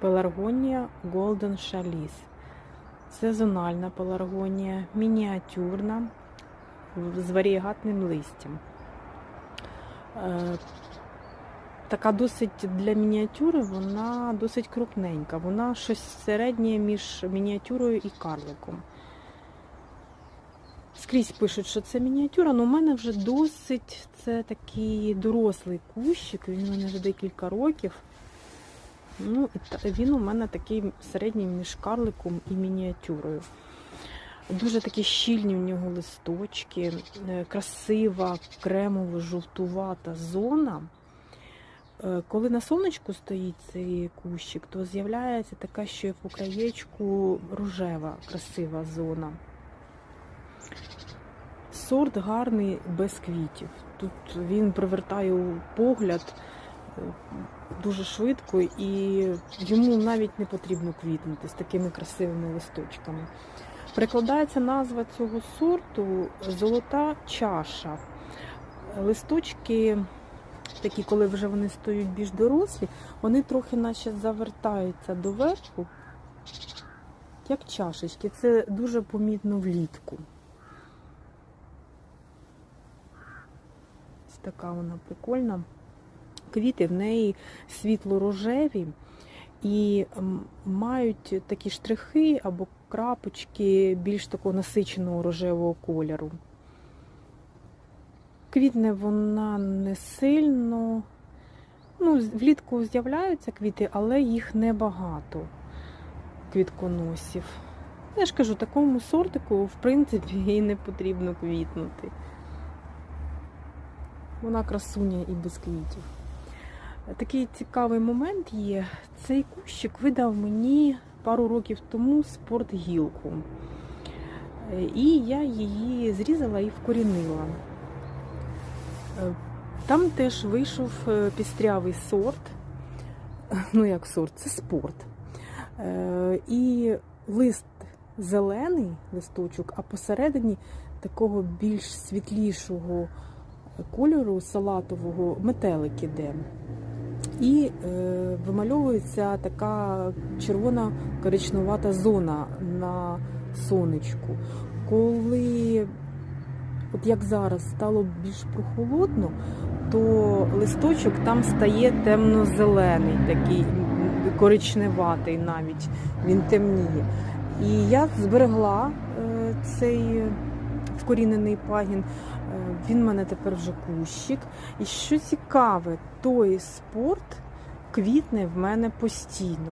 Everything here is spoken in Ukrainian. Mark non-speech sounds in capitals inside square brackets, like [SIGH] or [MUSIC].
Пеларгонія Golden Chalice. Сезональна пеларгонія, мініатюрна, з варієгатним листям. Е, Така досить для мініатюри, вона досить крупненька. Вона щось середнє між мініатюрою і карликом. Скрізь пишуть, що це мініатюра, але у мене вже досить це такий дорослий кущик, він у мене вже декілька років. Ну, він у мене такий середній між карликом і мініатюрою. Дуже такі щільні у нього листочки, е, красива кремово-жовтувата зона. Е, Коли на сонечку стоїть цей кущик, то з'являється така, що у краєчку рожева, красива зона. Сорт гарний без квітів. Тут він привертає погляд дуже швидко і йому навіть не потрібно квітнути з такими красивими листочками. Перекладається назва цього сорту золота чаша. Листочки, такі, коли вже вони стають більш дорослі, вони трохи наче завертаються доверху, як чашечки. Це дуже помітно влітку. Ось така вона прикольна. Квіти в неї світло-рожеві і мають такі штрихи або крапочки більш такого насиченого рожевого кольору. Квітне вона не сильно. Ну, влітку з'являються квіти, але їх небагато квітконосів. Я ж кажу, такому сортику, в принципі, [LAUGHS] і не потрібно квітнути. Вона красуня і без квітів. Такий цікавий момент є. Цей кущик видав мені пару років тому спортгілку. І я її зрізала і вкорінила. Е, Там теж вийшов е, пістрявий сорт. Ну, як сорт, це спорт. Е, І лист зелений листочок, а посередині такого більш світлішого кольору салатового метелик іде. І е, вимальовується така червона коричнувата зона на сонечку. Коли, от як зараз, стало більш прохолодно, то листочок там стає темно-зелений, такий коричневатий навіть, він темніє. І я зберегла е, цей вкорінений пагін. Е, Він в мене тепер вже кущик. І що цікаве, той спорт квітне в мене постійно.